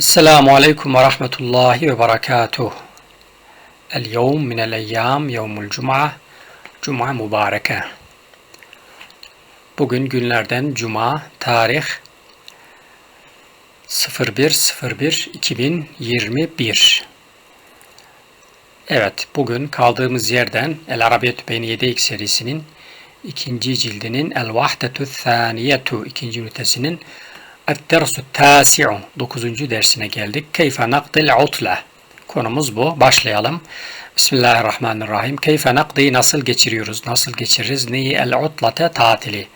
Esselamu Aleyküm ve Rahmetullahi ve Berekatuh. El yevm minel eyyam yevmul cuma. Cuma mübareke. Bugün günlerden cuma, tarih 01.01.2021. Evet, bugün kaldığımız yerden El Arabiyetü Beyni 7 serisinin ikinci cildinin El Vahdetü Thaniyetu ikinci ünitesinin El-Dersu Tasi'u 9. dersine geldik. Keyfe nakdil utla. Konumuz bu. Başlayalım. Bismillahirrahmanirrahim. Keyfe nakdi nasıl geçiriyoruz? Nasıl geçiririz? Neyi? El-utlate tatili.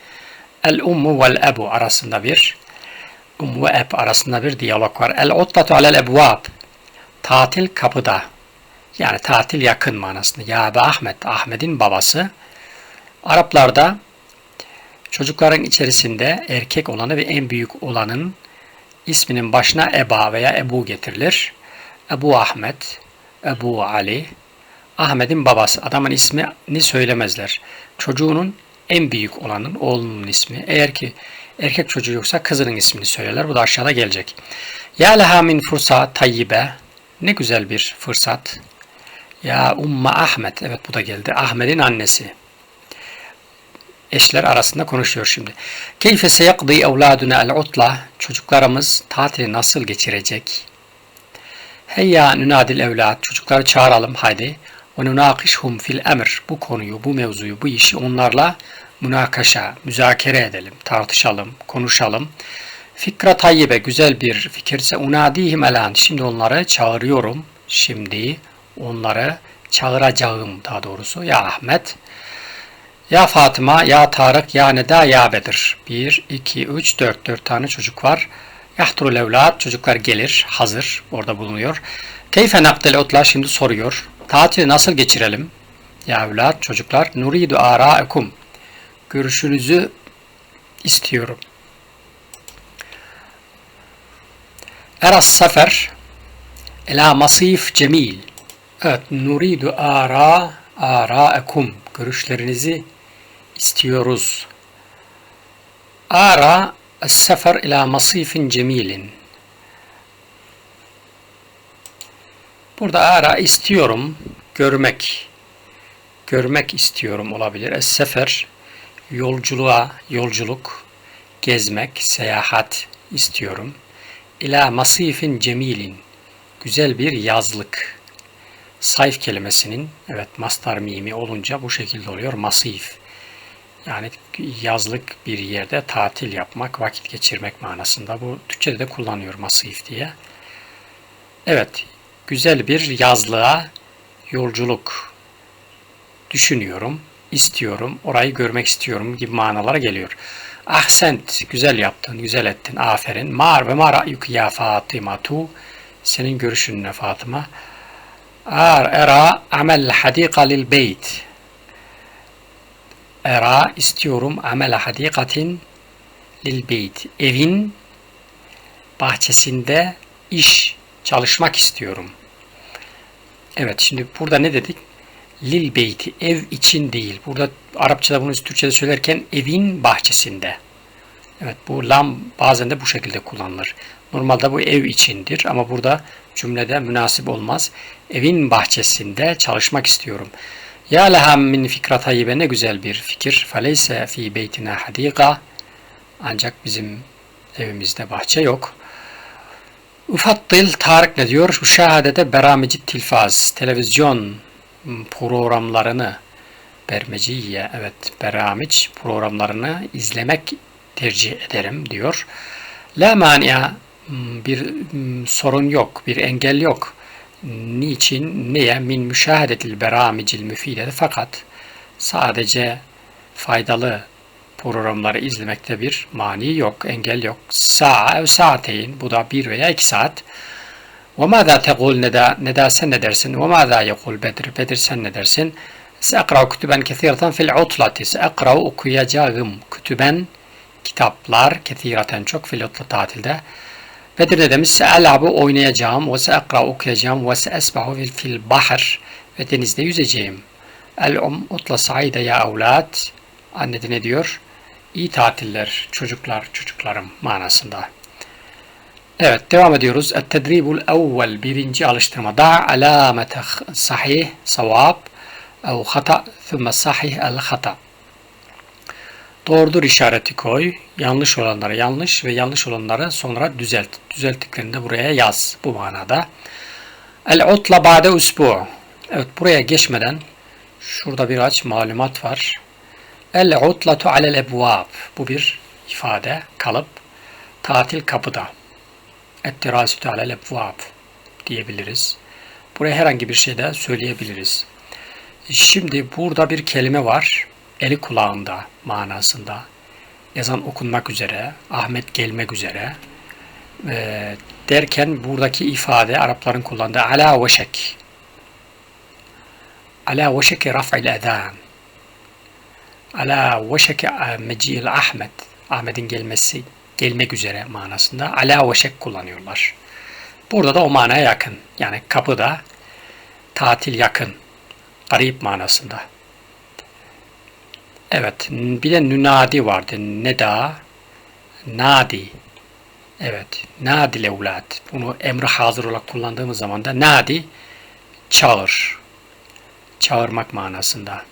El-ummu vel-ebu arasında bir um ve eb arasında bir diyalog var. El-utlatu alel ebvab. Tatil kapıda. Yani tatil yakın manasında. Ya Ahmet. Ahmet'in babası. Araplarda Çocukların içerisinde erkek olanı ve en büyük olanın isminin başına Eba veya Ebu getirilir. Ebu Ahmet, Ebu Ali, Ahmet'in babası. Adamın ismini söylemezler. Çocuğunun en büyük olanın oğlunun ismi. Eğer ki erkek çocuğu yoksa kızının ismini söylerler. Bu da aşağıda gelecek. Ya leha min fursa tayyibe. Ne güzel bir fırsat. Ya umma Ahmet. Evet bu da geldi. Ahmet'in annesi eşler arasında konuşuyor şimdi. Keyfe seyakdi evladuna el utla çocuklarımız tatili nasıl geçirecek? Heyya nünadil evlad çocukları çağıralım haydi. Ve nunakişhum fil emr bu konuyu, bu mevzuyu, bu işi onlarla münakaşa, müzakere edelim, tartışalım, konuşalım. Fikra tayyibe güzel bir fikirse unadihim elan. Şimdi onları çağırıyorum. Şimdi onları çağıracağım daha doğrusu. Ya Ahmet ya Fatıma, ya Tarık, ya Neda, ya Bedir. 1, 2, 3, 4. 4 tane çocuk var. Yahturul evlat. Çocuklar gelir. Hazır. Orada bulunuyor. Keyfe nakdel otla şimdi soruyor. Tatili nasıl geçirelim? Ya evlat, çocuklar. Nuridu ara'ekum. Görüşünüzü istiyorum. Eras sefer ela masif cemil. Evet, nuridu ara ara'ekum. Görüşlerinizi istiyoruz. Ara sefer ila masifin cemilin. Burada ara istiyorum, görmek. Görmek istiyorum olabilir. Es sefer yolculuğa, yolculuk, gezmek, seyahat istiyorum. İla masifin cemilin. Güzel bir yazlık. Sayf kelimesinin evet mastar mimi olunca bu şekilde oluyor. Masif. Yani yazlık bir yerde tatil yapmak, vakit geçirmek manasında. Bu Türkçe'de de kullanıyor masif diye. Evet, güzel bir yazlığa yolculuk düşünüyorum, istiyorum, orayı görmek istiyorum gibi manalara geliyor. Ahsent, güzel yaptın, güzel ettin, aferin. Mar ve mara yuk ya Fatıma tu. Senin görüşün ne Fatıma? Ar era amel hadika lil beyt. Era istiyorum amele hadikatin lil beyt. Evin bahçesinde iş çalışmak istiyorum. Evet şimdi burada ne dedik? Lil beyti ev için değil. Burada Arapçada bunu Türkçe'de söylerken evin bahçesinde. Evet bu lam bazen de bu şekilde kullanılır. Normalde bu ev içindir ama burada cümlede münasip olmaz. Evin bahçesinde çalışmak istiyorum. Ya leha min fikra tayyibe ne güzel bir fikir. Feleyse fi beytina hadika. Ancak bizim evimizde bahçe yok. Ufattil Tarık ne diyor? Müşahadede berameci tilfaz. Televizyon programlarını bermeciye evet beramiç programlarını izlemek tercih ederim diyor. La mania bir sorun yok, bir engel yok. Niçin? Neye? Min müşahedetil beramicil müfidede fakat sadece faydalı programları izlemekte bir mani yok, engel yok. Sa'a ev saateyn, bu da bir veya iki saat. Ve mâzâ tegul neda, neda sen ne dersin? Ve mâzâ yekul Bedir, Bedir sen ne dersin? Se'akra'u kütüben kethireten fil utlati. Se'akra'u okuyacağım kütüben kitaplar kethiraten çok fil utla tatilde. Bedir ne demiş? Se'elabu oynayacağım ve se'ekra okuyacağım ve se'esbahu fil bahr ve denizde yüzeceğim. El um utla saide ya evlat. Anne ne diyor? İyi tatiller çocuklar çocuklarım manasında. Evet devam ediyoruz. Et-tedribul evvel birinci alıştırma. Da alamete sahih savab ev hata thumma sahih el hata. Doğrudur işareti koy. Yanlış olanları yanlış ve yanlış olanları sonra düzelt. Düzelttiklerini de buraya yaz. Bu manada. El utla ba'de usbu. Evet buraya geçmeden şurada bir aç malumat var. El utlatu alel ebvab. Bu bir ifade, kalıp. Tatil kapıda. Et-dirasütü alel ebvab diyebiliriz. Buraya herhangi bir şey de söyleyebiliriz. Şimdi burada bir kelime var. Eli kulağında manasında. Yazan okunmak üzere, Ahmet gelmek üzere. E, derken buradaki ifade Arapların kullandığı ala ve şek. Ala ve şeki raf'il edan. Ala ve şeki meci'il Ahmet. Ahmet'in gelmesi, gelmek üzere manasında. Ala ve şek kullanıyorlar. Burada da o manaya yakın. Yani kapıda tatil yakın. Garip manasında. Evet. Bir de nünadi vardı. Neda. Nadi. Evet. Nadi levlat. Bunu emri hazır olarak kullandığımız zaman da nadi çağır. Çağırmak manasında.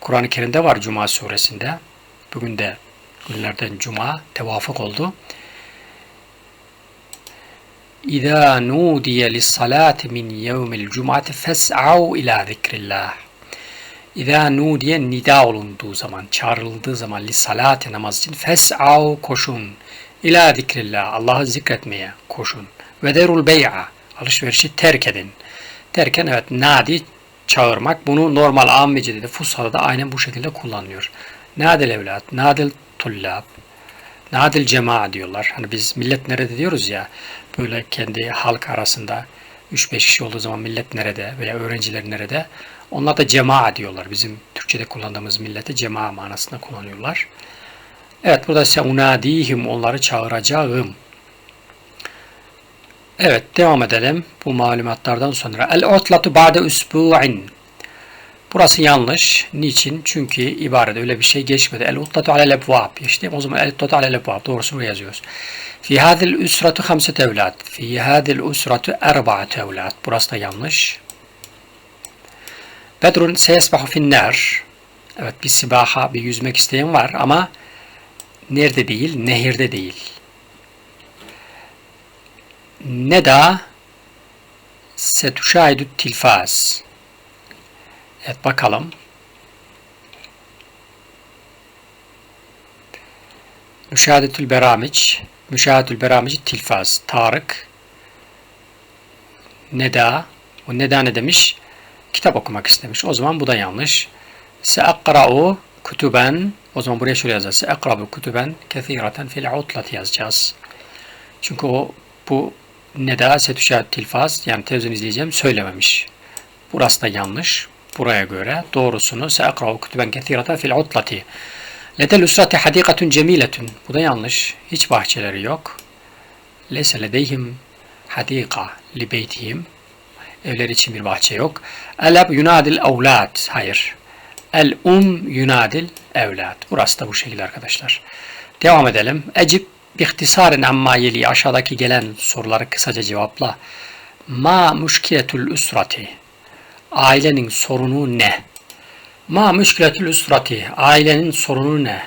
Kur'an-ı Kerim'de var Cuma suresinde. Bugün de günlerden Cuma tevafuk oldu. İza nudiye lis-salati min yevmil cum'ati fes'au ila zikrillah. İza nudiye nida olunduğu zaman, çağrıldığı zaman li salati namaz için fes'au koşun. İla zikrillah. Allah'ı zikretmeye koşun. Ve derul bey'a. Alışverişi terk edin. Terken evet nadi çağırmak. Bunu normal ammecide de fussada da aynen bu şekilde kullanılıyor. Nadil evlat, nadil tullab, nadil cema'a diyorlar. Hani biz millet nerede diyoruz ya böyle kendi halk arasında 3-5 kişi olduğu zaman millet nerede veya öğrenciler nerede? Onlar da cema'a diyorlar. Bizim Türkçe'de kullandığımız millete cema'a manasında kullanıyorlar. Evet burada ise unadihim onları çağıracağım. Evet devam edelim bu malumatlardan sonra. El otlatu ba'de usbu'in. Burası yanlış. Niçin? Çünkü ibarede öyle bir şey geçmedi. El utlatu alel ebvab. İşte o zaman el utlatu alel ebvab. Doğrusunu yazıyoruz. Fi hadil usratu hamset evlat. Fi hadil usratu erba'at evlat. Burası da yanlış. Bedrun seyesbahu finnar. Evet bir sibaha, bir yüzmek isteyen var ama nerede değil? Nehirde değil. Neda setuşahidü tilfaz. Evet bakalım. Müşahedetül beramiç. Müşahedetül beramiç tilfaz. Tarık. Neda. O neda ne demiş? Kitap okumak istemiş. O zaman bu da yanlış. Seakra'u kutuben. O zaman buraya şöyle yazacağız. Seakra'u kutuben kethiraten fil utlat yazacağız. Çünkü o bu neda setüşahedetül tilfaz yani televizyon izleyeceğim söylememiş. Burası da yanlış buraya göre doğrusunu seakra'u kütüben kethirata fil utlati. Ledel usrati hadikatun cemiletun. Bu da yanlış. Hiç bahçeleri yok. Leyse ledeyhim hadika li beytihim. Evler için bir bahçe yok. Elab yunadil evlat. Hayır. El um yunadil evlat. Burası da bu şekilde arkadaşlar. Devam edelim. Ecib bihtisaren amma yeli aşağıdaki gelen soruları kısaca cevapla. Ma müşkiletül usrati ailenin sorunu ne? Ma müşkiletül üsrati. Ailenin sorunu ne?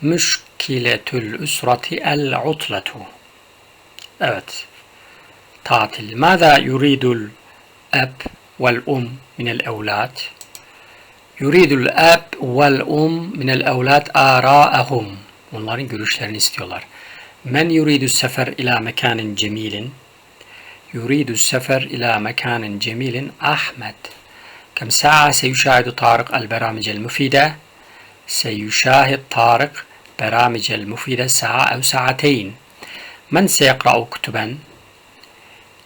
Müşkiletül üsrati el utletu. Evet. Tatil. Mâzâ yuridul الأب والأم من الأولاد يريد الأب والأم من الأولاد آراءهم onların görüşlerini istiyorlar. Men yuridu sefer ila mekanin cemilin yuridu sefer ila mekanin cemilin Ahmet كم ساعة سيشاهد طارق البرامج المفيدة؟ سيشاهد طارق برامج المفيدة ساعة أو ساعتين من سيقرأ كتبا؟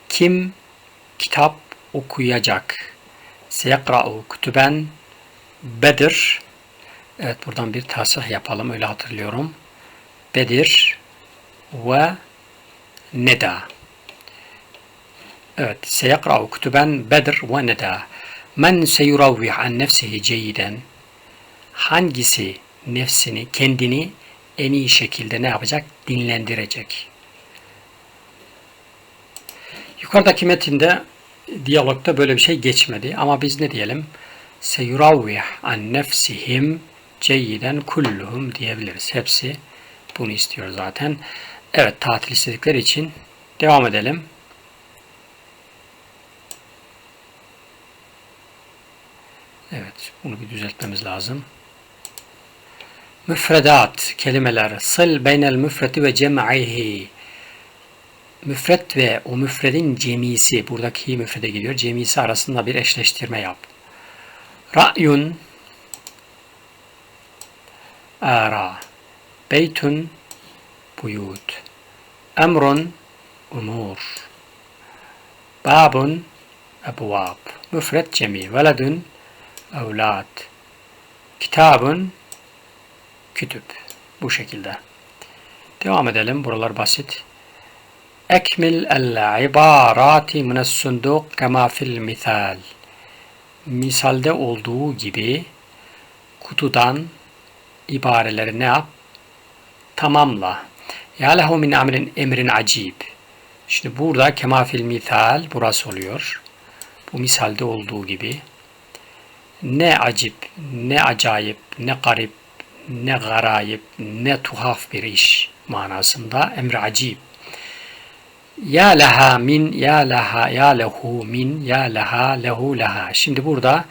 كم كتاب okuyacak? Seyakra'u kütüben Bedir. Evet buradan bir tasih yapalım öyle hatırlıyorum. Bedir ve Neda. Evet. Seyakra'u kütüben Bedr ve Neda. Men seyuravvih an nefsihi ceyiden. Hangisi nefsini, kendini en iyi şekilde ne yapacak? Dinlendirecek. Yukarıdaki metinde diyalogda böyle bir şey geçmedi ama biz ne diyelim? Seyuravvih an nefsihim ceyyiden kulluhum diyebiliriz. Hepsi bunu istiyor zaten. Evet tatil istedikleri için devam edelim. Evet bunu bir düzeltmemiz lazım. Müfredat kelimeler. Sıl beynel müfreti ve cem'ihi. Müfret ve o müfredin cemisi. Buradaki müfrede gidiyor. Cemisi arasında bir eşleştirme yap. Ra'yun ara. Beytun buyut. Emrun umur. Babun ebvab. Müfret cemi. Veledun evlad. Kitabun kütüp. Bu şekilde. Devam edelim. Buralar basit. El ibarati mines sunduk kema fil misal. Misalde olduğu gibi kutudan ibareleri ne yap? Tamamla. Ya lehu min amrin emrin acib. Şimdi burada kema fil misal burası oluyor. Bu misalde olduğu gibi. Ne acip, ne acayip, ne garip, ne garayip, ne tuhaf bir iş manasında emri acib. Ya leha min, ya leha, ya lehu min, ya leha, lehu leha. Şimdi burada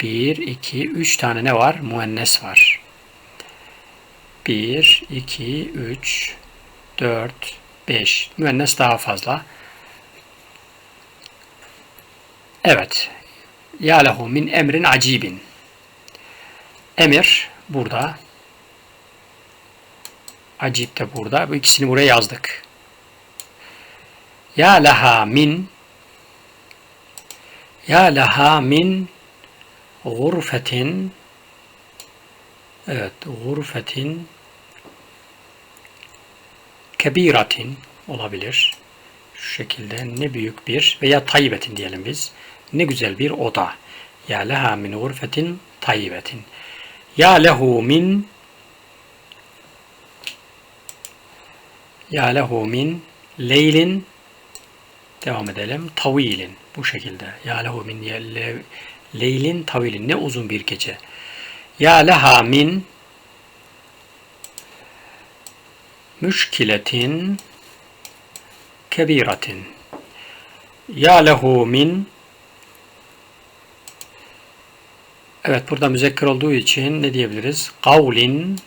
bir, iki, üç tane ne var? Muennes var. Bir, iki, üç, dört, beş. Müennes daha fazla. Evet. Ya lehu min emrin acibin. Emir burada. Acip de burada. Bu ikisini buraya yazdık. Ya laha min Ya laha min gurfetin Evet, gurfetin kebiratin olabilir. Şu şekilde ne büyük bir veya tayyibetin diyelim biz. Ne güzel bir oda. Ya leha min gurfetin tayyibetin. Ya lehu min Ya lehu min leylin devam edelim. Tavilin bu şekilde. Ya lehu min le, leylin tavilin ne uzun bir gece. Ya leha min müşkiletin kebiratin. Ya lehu min Evet burada müzekker olduğu için ne diyebiliriz? Kavlin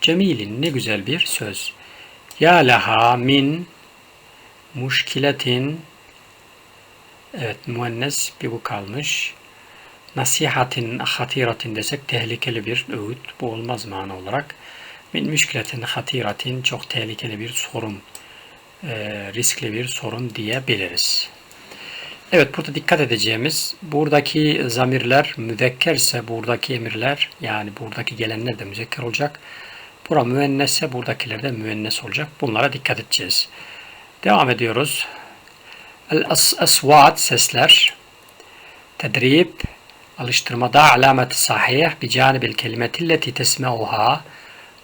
cemilin ne güzel bir söz. Ya leha min muşkiletin Evet müennes bir bu kalmış. Nasihatin hatiratin desek tehlikeli bir öğüt. Bu olmaz mana olarak. Min müşkiletin hatiratin çok tehlikeli bir sorun. E, riskli bir sorun diyebiliriz. Evet burada dikkat edeceğimiz buradaki zamirler müzekkerse buradaki emirler yani buradaki gelenler de müzekker olacak. Bura müennesse buradakiler de müennes olacak. Bunlara dikkat edeceğiz. Devam ediyoruz. El-asvat sesler. Tedrib alıştırmada alamet sahih bi canibil kelimetilleti tesmeuha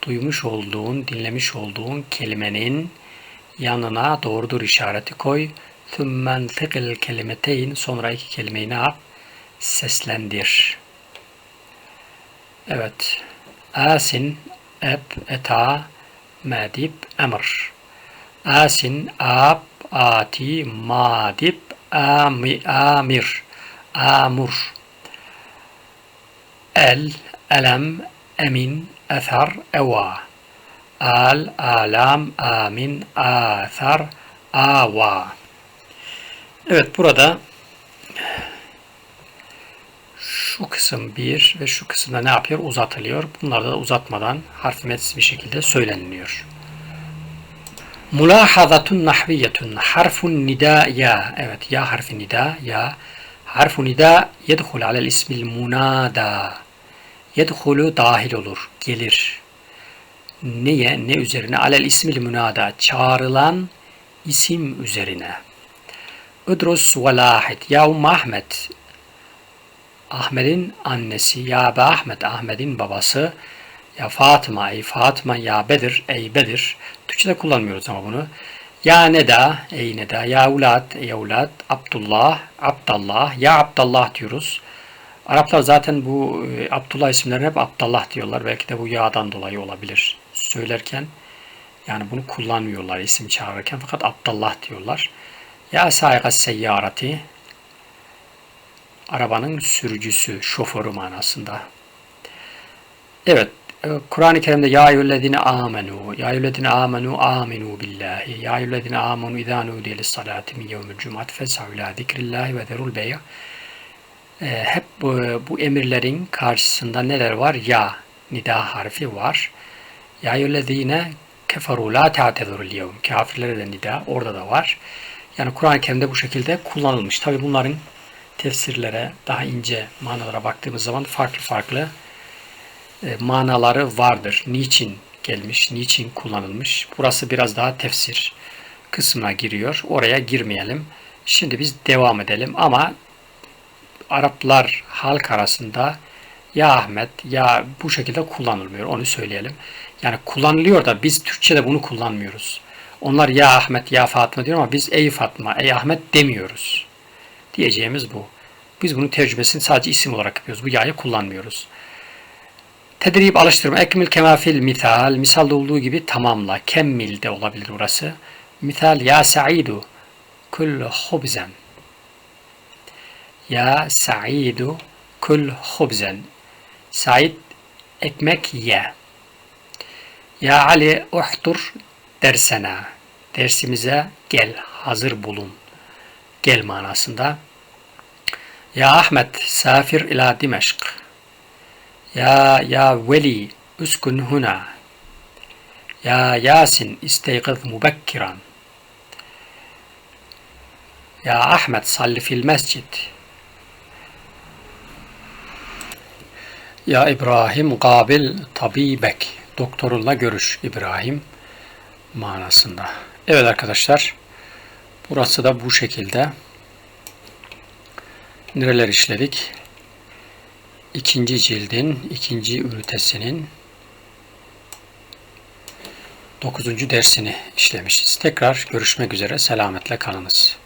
duymuş olduğun, dinlemiş olduğun kelimenin yanına doğrudur işareti koy. Thummen tekil kelimeteyn sonra iki kelimeyi ne yap? Seslendir. Evet. Asin, eb, eta, medib, emr. Asin, ab, ati, madib, ami, amir, amur. El, elem, emin, eser, eva. Al, alam, amin, athar, ava. Evet burada şu kısım bir ve şu kısımda ne yapıyor? Uzatılıyor. Bunlar da uzatmadan harf bir şekilde söyleniliyor. Mulahazatun nahviyetun harfun nida ya. Evet ya harfi nida ya. Harfu nida yedhul alel ismil munada. Yedhulu dahil olur, gelir. Neye, ne üzerine? Alel ismil munada. Çağrılan isim üzerine. Udrus ve lahid. Ya Umm Ahmet. Ahmet'in annesi. Ya Ahmet. Ahmet'in babası. Ya Fatıma. Ey Fatıma. Ya Bedir. Ey Bedir. Türkçe'de kullanmıyoruz ama bunu. Ya Neda, ey Neda, ya Ulat, ey Ulat, Abdullah, Abdallah, ya Abdallah diyoruz. Araplar zaten bu e, Abdullah isimlerine hep Abdallah diyorlar. Belki de bu yağdan dolayı olabilir. Söylerken yani bunu kullanmıyorlar isim çağırırken fakat Abdallah diyorlar. Ya sahikas seyyarati arabanın sürücüsü, şoförü manasında. Evet, Kur'an-ı Kerim'de ya eyyühellezine amenu, ya eyyühellezine amenu aminu billahi, ya eyyühellezine amenu idâ nudiye lissalâti min yevmil cum'at fes'av ilâ zikrillahi ve derul bey' e, hep bu, bu emirlerin karşısında neler var? Ya, nida harfi var. Ya eyyühellezine keferu la ta'tezurul yevm. Kafirlere de nida orada da var. Yani Kur'an-ı Kerim'de bu şekilde kullanılmış. Tabi bunların tefsirlere, daha ince manalara baktığımız zaman farklı farklı manaları vardır. Niçin gelmiş, niçin kullanılmış? Burası biraz daha tefsir kısmına giriyor. Oraya girmeyelim. Şimdi biz devam edelim ama Araplar halk arasında ya Ahmet ya bu şekilde kullanılmıyor. Onu söyleyelim. Yani kullanılıyor da biz Türkçe'de bunu kullanmıyoruz. Onlar ya Ahmet ya Fatma diyor ama biz ey Fatma ey Ahmet demiyoruz. Diyeceğimiz bu. Biz bunun tercümesini sadece isim olarak yapıyoruz. Bu ya'yı kullanmıyoruz. Tedrib alıştırma. Ekmil kemafil misal. Misalde olduğu gibi tamamla. Kemmil de olabilir burası. Misal ya sa'idu kul hubzen. Ya sa'idu kul hubzen. Said ekmek ye. Ya Ali uhtur dersena. Dersimize gel, hazır bulun. Gel manasında. Ya Ahmet safir ila Dimeşk. Ya ya Veli uskun huna. Ya Yasin isteyqiz mubekkiran. Ya Ahmet salli fil mescid. Ya İbrahim kabil tabibek. Doktorunla görüş İbrahim manasında. Evet arkadaşlar. Burası da bu şekilde. Nereler işledik? İkinci cildin ikinci ünitesinin dokuzuncu dersini işlemişiz. Tekrar görüşmek üzere. Selametle kalınız.